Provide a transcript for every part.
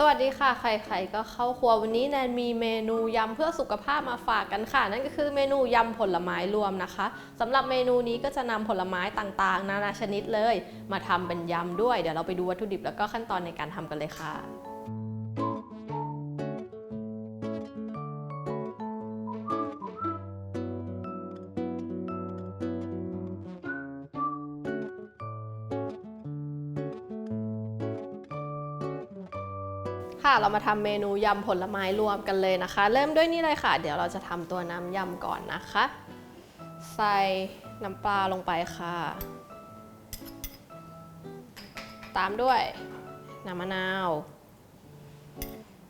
สวัสดีค่ะ ใครๆก็เข้าครัววันนี้แนนมีเมนูยำเพื่อสุขภาพมาฝากกันค่ะ นั่นก็คือเมนูยำผลไม้รวมนะคะสำหรับเมนูนี้ก็จะนำผลไม้ต่างๆ นานาชนิดเลย มาทำเป็นยำด้วย เดี๋ยวเราไปดูวัตถุดิบแล้วก็ขั้นตอนในการทำกันเลยค่ะ ค่ะเรามาทำเมนูยำผลไม้รวมกันเลยนะคะ เริ่มด้วยนี่เลยค่ะ เดี๋ยวเราจะทำตัวน้ำยำก่อนนะคะ ใส่น้ำปลาลงไปค่ะ ตามด้วยน้ำมะนาว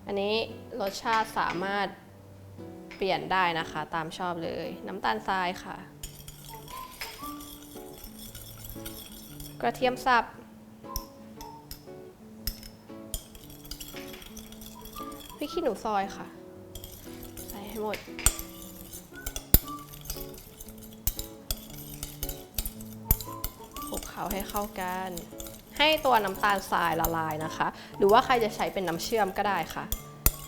อันนี้รสชาติสามารถเปลี่ยนได้นะคะ ตามชอบเลย น้ำตาลทรายค่ะ กระเทียมสับ พริกขี้หนูซอยค่ะ ใส่ให้หมด คลุกเคล้าให้เข้ากัน ให้ตัวน้ำตาลทรายละลายนะคะ หรือว่าใครจะใช้เป็นน้ำเชื่อมก็ได้ค่ะ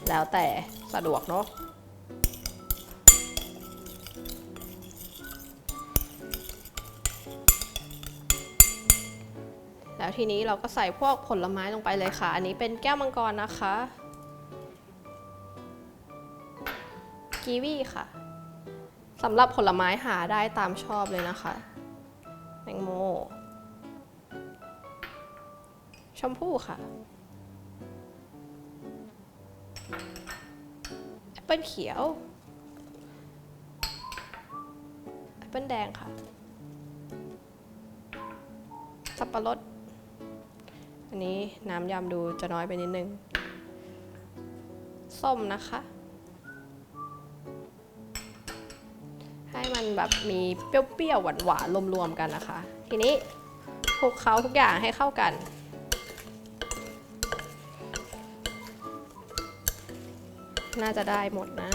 แล้วแต่สะดวกเนาะแล้วทีนี้เราก็ใส่พวกผลไม้ลงไปเลยค่ะ อันนี้เป็นแก้วมังกรนะคะ กีวีค่ะสำหรับผลไม้หาได้ตามชอบเลยนะคะแตงโม ชมพู่ค่ะแอปเปิลเขียวแอปเปิลแดงค่ะ สับปะรด อันนี้น้ำยำดูจะน้อยไปนิดนึง ส้มนะคะ ให้มันแบบมีเปรี้ยวๆหวานๆรวมๆกันนะคะ ทีนี้คลุกเคล้าทุกอย่างให้เข้ากัน น่าจะได้หมดนะ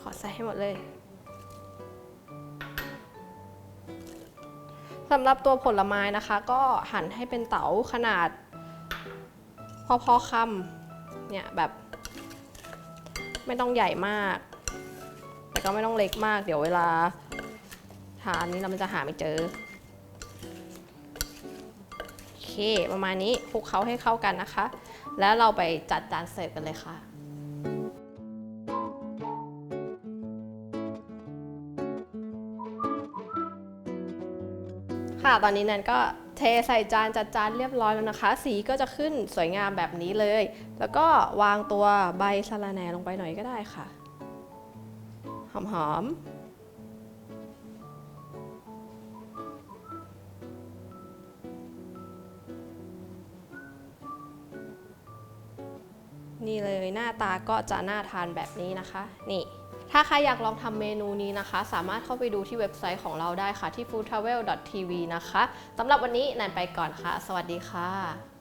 ขอใส่ให้หมดเลยสำหรับตัวผลไม้นะคะ ก็หั่นให้เป็นเต๋าขนาด พอๆคำเนี่ยแบบ ไม่ต้องใหญ่มาก แต่ก็ไม่ต้องเล็กมาก เดี๋ยวเวลาทานนี้เรามันจะหาไม่เจอ โอเค ประมาณนี้คลุกเคล้าให้เข้ากันนะคะ แล้วเราไปจัดจานเสิร์ฟกันเลยค่ะค่ะ ตอนนี้แนนก็ เทใส่จานจัดจานเรียบร้อยแล้วนะคะ สีก็จะขึ้นสวยงามแบบนี้เลย แล้วก็วางตัวใบสะระแหน่ลงไปหน่อยก็ได้ค่ะ หอมๆนี่เลยหน้าตาก็จะน่าทานแบบนี้นะคะ นี่ ถ้าใครอยากลองทำเมนูนี้นะคะ สามารถเข้าไปดูที่เว็บไซต์ของเราได้ค่ะที่ foodtravel.tv นะคะสำหรับวันนี้แนนไปก่อนค่ะ สวัสดีค่ะ